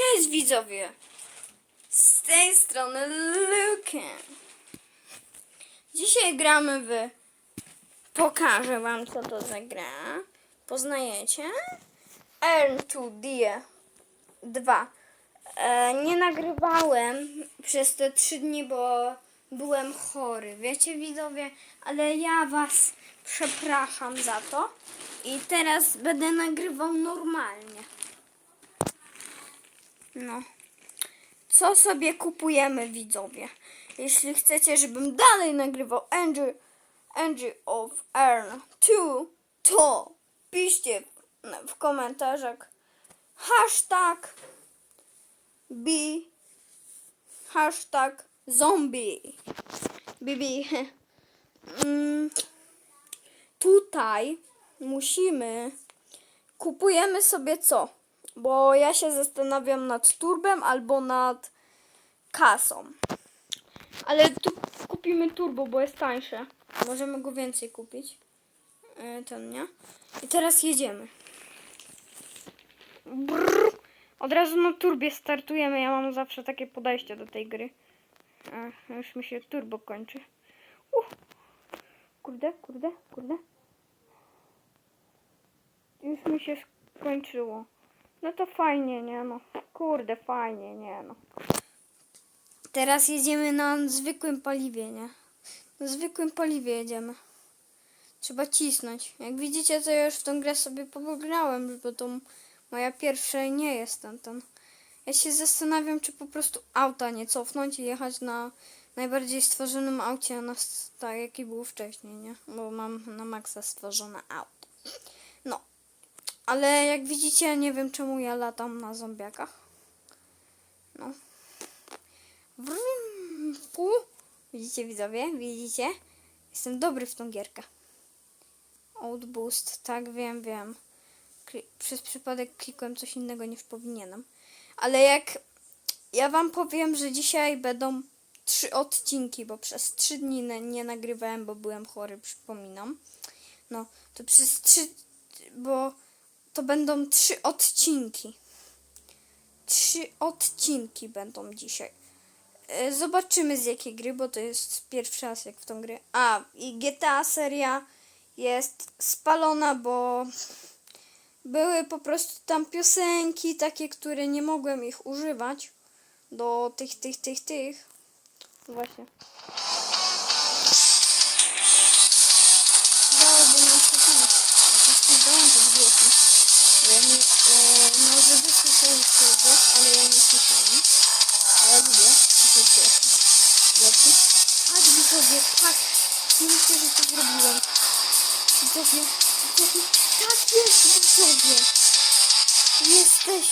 Cześć widzowie! Z tej strony Luke. Dzisiaj gramy w... Pokażę wam co to za gra. Poznajecie? Earn2D 2. E, nie nagrywałem przez te trzy dni, bo byłem chory. Wiecie widzowie? Ale ja was przepraszam za to. I teraz będę nagrywał normalnie. No. Co sobie kupujemy, widzowie? Jeśli chcecie, żebym dalej nagrywał Angel, Angel of Earn 2, to piszcie w komentarzach hashtag B hashtag zombie. Bibi. Mm, tutaj musimy kupujemy sobie co? Bo ja się zastanawiam nad turbem albo nad kasą. Ale tu kupimy turbo, bo jest tańsze. Możemy go więcej kupić. E, Ten, nie? I teraz jedziemy. Brrr. Od razu na turbie startujemy. Ja mam zawsze takie podejście do tej gry. A, już mi się turbo kończy. Uh. Kurde, kurde, kurde. Już mi się skończyło. No to fajnie, nie no. Kurde, fajnie, nie no. Teraz jedziemy na zwykłym paliwie, nie? Na zwykłym paliwie jedziemy. Trzeba cisnąć. Jak widzicie, to ja już w tą grę sobie pograłem, bo to moja pierwsza nie jest ten, ten. Ja się zastanawiam, czy po prostu auta nie cofnąć i jechać na najbardziej stworzonym aucie, na, tak jaki był wcześniej, nie? Bo mam na maksa stworzone auto. No, ale jak widzicie, nie wiem czemu ja latam na zombiakach. No. Wrum. Widzicie widzowie? Widzicie? Jestem dobry w tą gierkę. Outboost, tak wiem, wiem. Kli- przez przypadek klikłem coś innego niż powinienem. Ale jak ja wam powiem, że dzisiaj będą trzy odcinki, bo przez trzy dni nie nagrywałem, bo byłem chory, przypominam. No, to przez trzy, bo to będą trzy odcinki. Trzy odcinki będą dzisiaj. E, Zobaczymy z jakiej gry, bo to jest pierwszy raz jak w tą grę. A, i GTA seria jest spalona, bo były po prostu tam piosenki takie, które nie mogłem ich używać do tych, tych, tych, tych. Właśnie. Słyszeliście głos, ale ja nie słyszałem. A ja lubię takie głosy. Głosu. Tak, widzowie, tak. Nie myślę, że to zrobiłem. Widzowie, widzowie, tak jest, widzowie. Jesteś.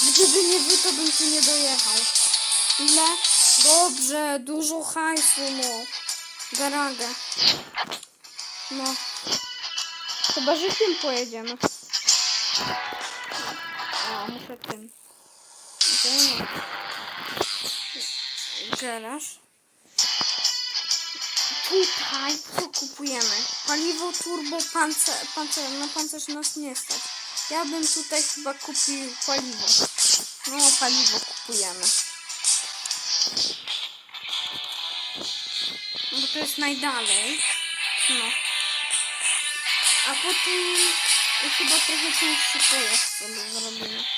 Gdyby nie wy, to bym tu nie dojechał. Ile? Dobrze, dużo hajsu, no. Garaga. No. Chyba, że tym pojedziemy. Muszę tym. No. Garaż. Tutaj co kupujemy? Paliwo turbo pancer, pancer, na pancerz nas nie stać. Ja bym tutaj chyba kupił paliwo. No, paliwo kupujemy. No, bo to jest najdalej. No. A potem chyba trochę cięższy pojazd sobie zrobimy.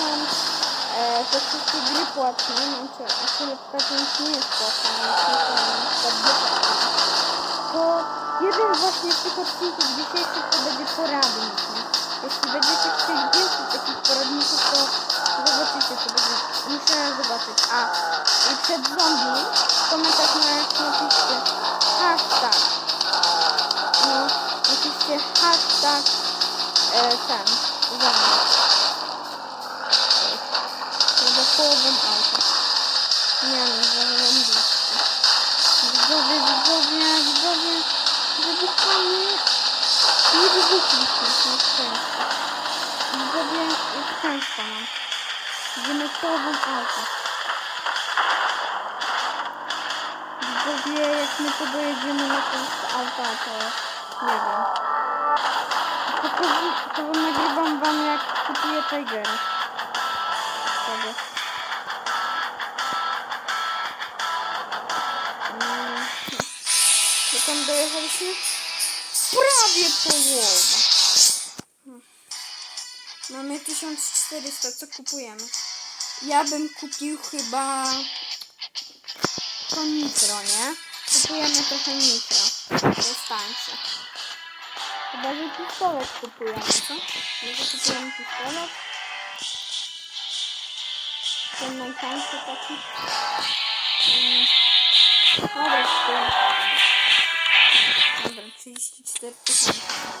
e, te wszystkie gry płatne, no czy akurat Patreon nie jest płatny, płatne, to jeden właśnie z tych odcinków dzisiejszych to będzie poradnik. Nie? Jeśli będziecie chcieli więcej takich poradników, to zobaczycie, to będzie, muszę zobaczyć. A i przed zombie w komentarzach napiszcie hashtag no, oczywiście hashtag e, ten, zombie. Często mam. Idziemy połową auta. Widzowie, jak my to dojedziemy na to auta, to nie wiem. To, to, to nagrywam wam jak kupuję Tigera. Sobie. Mm. Do tam dojechaliśmy? Prawie połowa. Hmm. Mamy 1400, co kupujemy? Ja bym kupił chyba to nitro, nie? Kupujemy trochę nitro. Jest tańsze. Chyba, że pistolet kupujemy, co? Może kupujemy pistolet? Ten najtańszy taki. Dobra. Dobra, 34 tysiące.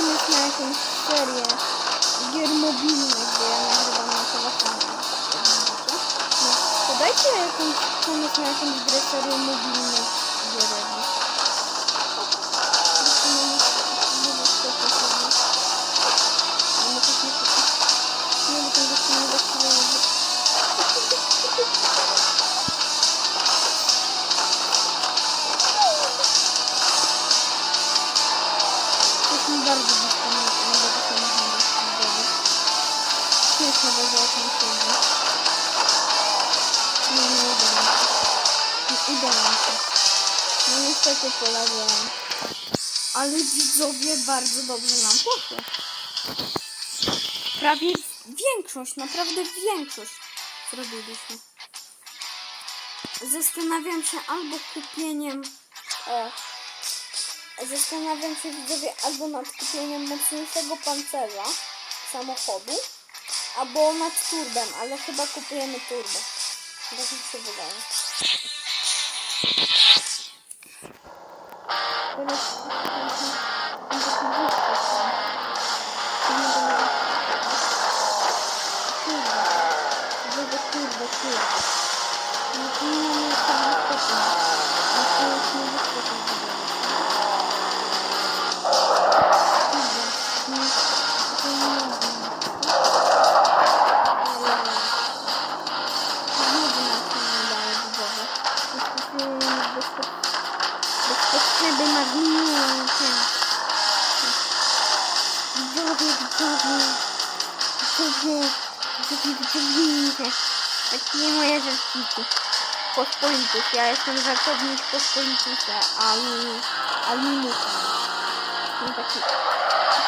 Dajcie pomysł na jakąś serię gier mobilnych, gdzie ja nagrywam na telefonie. jak widzicie. No, to dajcie mi bardzo blisko mojego samochodu. Śmieszne, bo za oknem siedzi. Nie, udało się. Nie udało się. No niestety polazłem. Ale widzowie bardzo dobrze nam poszło. Prawie większość, naprawdę większość zrobiliśmy. Zastanawiam się albo kupieniem o, Zastanawiam się widzowie albo nad kupieniem mocniejszego pancerza samochodu, albo nad turbem, ale chyba kupujemy turbo. Tak mi się wydaje. Teraz Turbo, Widzowie, widzowie. Takie moje żarciki. Pospolitus. Ja jestem żartownik pospolitusa, a mi, a mi mucha. No taki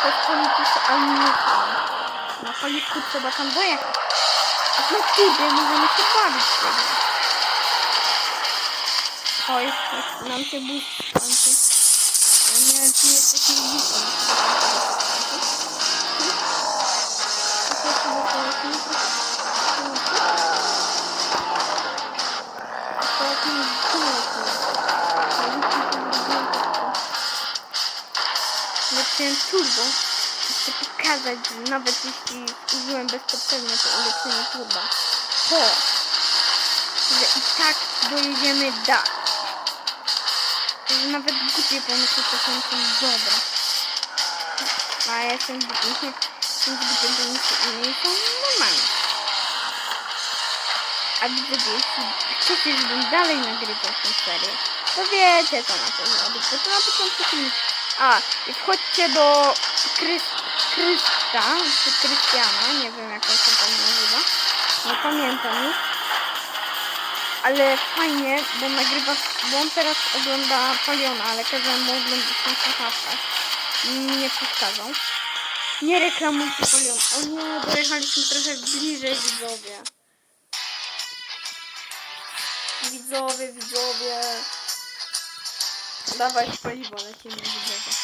pospolitus, a mi mucha. Na paliwku trzeba tam dojechać. A na kurde, możemy się bawić tego. Oj, jak nam się bus skończy. Ja nie wiem, czy jesteśmy busem. Ulepszyłem turbo. Chcę pokazać, że nawet jeśli użyłem bezpośrednio to ulepszenie turbo, to że i tak dojedziemy dalej. Że nawet głupie pomysły czasem są dobre. A ja jestem głupim, jestem głupim pomysły, inne są normalne. a wy jeśli chcecie, żebym dalej nagrywał tę serię, to wiecie co na to zrobić, bo to na początku filmu. A, i wchodźcie do Krys Krysta, czy Krystiana, nie wiem jak on się tam nazywa, nie pamiętam już. Ale fajnie, bo nagrywa, bo on teraz ogląda Paliona, ale kazałem mu oglądać na słuchawkach. Nie przeszkadzą. Nie reklamujcie Paliona. O nie, dojechaliśmy trochę bliżej widzowie. Widzowie, widzowie. Dawaj paliwo, lecimy widzowie.